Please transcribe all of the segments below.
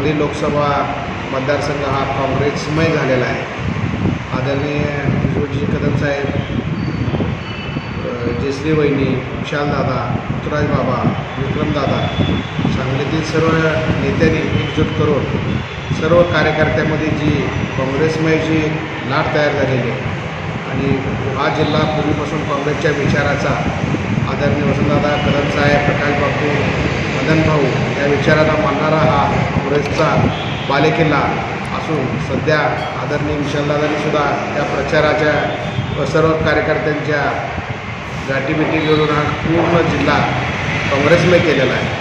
सांगली लोकसभा मतदारसंघ हा काँग्रेसमय झालेला आहे. आदरणीय विजयजी कदम साहेब जयश्री वहिनी विशालदादा ऋतुराज बाबा विक्रमदादा सांगलीतील सर्व नेत्यांनी एकजूट करून सर्व कार्यकर्त्यामध्ये जी काँग्रेसमय जी लाट तयार झालेली आहे आणि हा जिल्हा पूर्वीपासून काँग्रेसच्या विचाराचा आदरणीय वसंतदादा कदम साहेब प्रकाश बापू मदन भाऊ या विचाराला मानणारा हा काँग्रेसचा बालेकिल्ला असून सध्या आदरणीय विशालदादांनीसुद्धा त्या प्रचाराच्या व सर्व कार्यकर्त्यांच्या गाठीभेटी घेऊन हा पूर्ण जिल्हा काँग्रेसमय केलेला आहे.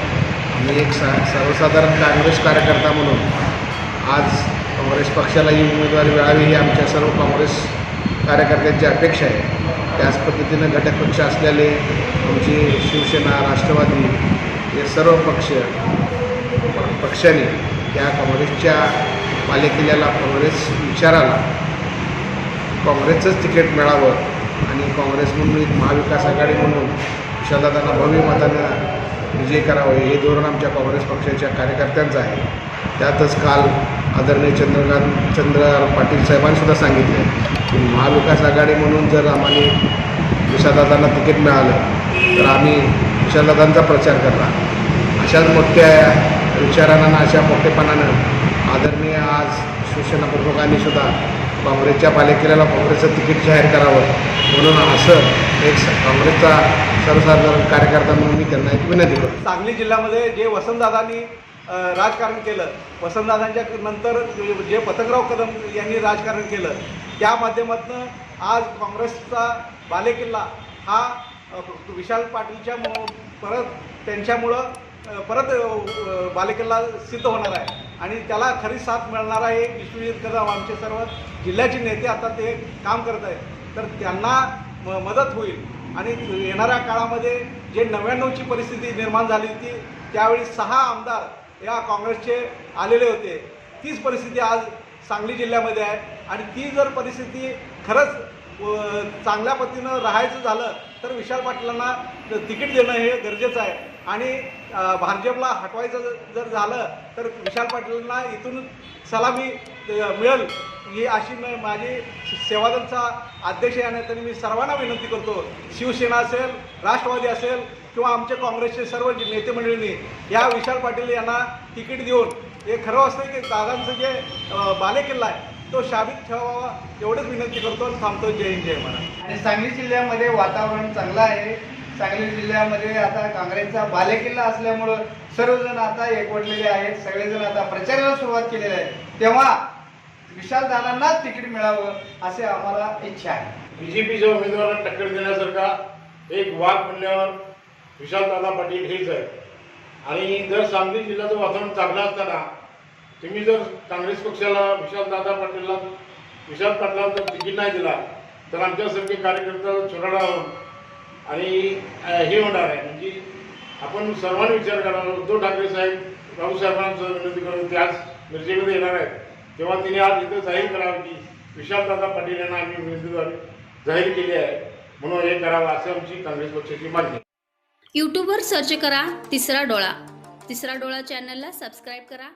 आम्ही एक सा सर्वसाधारण काँग्रेस कार्यकर्ता म्हणून आज काँग्रेस पक्षाला ही उमेदवारी मिळावी ही आमच्या सर्व काँग्रेस कार्यकर्त्यांची अपेक्षा आहे. त्याच पद्धतीनं घटक पक्ष असलेले आमची शिवसेना राष्ट्रवादी हे सर्व पक्ष पक्षाने या काँग्रेसच्या पालेकिल्ल्याला काँग्रेस विचाराला. काँग्रेसचंच तिकीट मिळावं आणि काँग्रेस म्हणून महाविकास आघाडी म्हणून विशालदादांना भव्य मतानं विजय करावं हे धोरण आमच्या काँग्रेस पक्षाच्या कार्यकर्त्यांचं आहे. त्यातच काल आदरणीय चंद्रकांत चंद्र पाटील साहेबांसुद्धा सांगितले की महाविकास आघाडी म्हणून जर आम्हाला विशालदादांना तिकीट मिळालं तर आम्ही विशालदादांचा प्रचार करणार. अशाच मोठ्या विचारानं अशा मोठेपणानं आदरणीय आज शिवसेना प्रमुखांनी सुद्धा काँग्रेसच्या पालिकेला काँग्रेसचं तिकीट जाहीर करावं. म्हणून असं एक स- काँग्रेसचा सर्वसाधारण कार्यकर्ता म्हणून मी त्यांना एक विनंती करतो. सांगली जिल्ह्यामध्ये जे वसंतदादांनी राजकारण केलं वसंतदादांच्या नंतर जे पतंगराव कदम यांनी राजकारण केलं त्या माध्यमातून आज काँग्रेसचा बालेकिल्ला हा विशाल पाटीलच्या परत त्यांच्यामुळं परत बालेकिल्ला सिद्ध होणार आहे. आणि त्याला खरी साथ मिळणार आहे विश्वजित कदम आमचे सर्व जिल्ह्याचे नेते आता ते काम करत आहेत. तर त्यांना म- मदत होईल. आणि येणाऱ्या काळामध्ये जे नव्याण्णवची परिस्थिती निर्माण झाली होती त्यावेळी सहा आमदार या काँग्रेसचे आलेले होते. तीच परिस्थिती आज सांगली जिल्ह्यामध्ये आहे. आणि ती जर परिस्थिती खरंच चांगल्या पद्धतीनं राहायचं झालं तर विशाल पाटलांना तिकीट देणं हे गरजेचं आहे. आणि भाजपला हटवायचं जर झालं तर विशाल पाटलांना इथून सलामी मिळेल. ही अशी माझी सेवादलचा अध्यक्ष या नात्याने मी सर्वांना विनंती करतो. शिवसेना असेल राष्ट्रवादी असेल किंवा आमचे काँग्रेसचे सर्व नेते मंडळींनी या विशाल पाटील यांना तिकीट देऊन हे खरं असतं की दादांचं जे बालेकिल्ला आहे तो शाबित ठेवावा एवढंच विनंती करतो आणि थांबतो. जय हिंद जय महाराज आणि सांगली जिल्ह्यामध्ये वातावरण चांगलं आहे. सांगली जिल्ह्यामध्ये आता काँग्रेसचा बालेकिल्ला असल्यामुळं सर्वजण आता एकवटलेले आहेत. सगळेजण आता प्रचाराला सुरुवात केलेली आहे. तेव्हा विशाल दादांनाच तिकीट मिळावं असे आम्हाला इच्छा आहे. बीजेपीच्या उमेदवारांना टक्कर देण्यासारखा एक वाघ म्हणल्यावर विशालदादा पाटील हेच आहे आणि जर सांगली जिल्ह्याचं वातावरण चांगलं असताना तुम्ही जर काँग्रेस पक्षाला विशाल दादा पाटीलला विशाल पाटलाला जर तिकीट नाही दिला तर आमच्यासारखे कार्यकर्ता चुराडा आणि हे होणार आहे. म्हणजे आपण सर्वांनी विचार करणार उद्धव ठाकरे साहेब राऊसाहेबांना विनंती करून ते आज मिरजेमध्ये येणार आहेत. तेव्हा तिने आज इथं जाहीर करावं की विशालदादा पाटील यांना आम्ही उमेदवारी जाहीर केली आहे. म्हणून हे करावं असं आमची काँग्रेस पक्षाची मागणी यूट्यूबवर सर्च करा तिसरा डोळा. तिसरा डोळा चॅनलला सबस्क्राईब करा.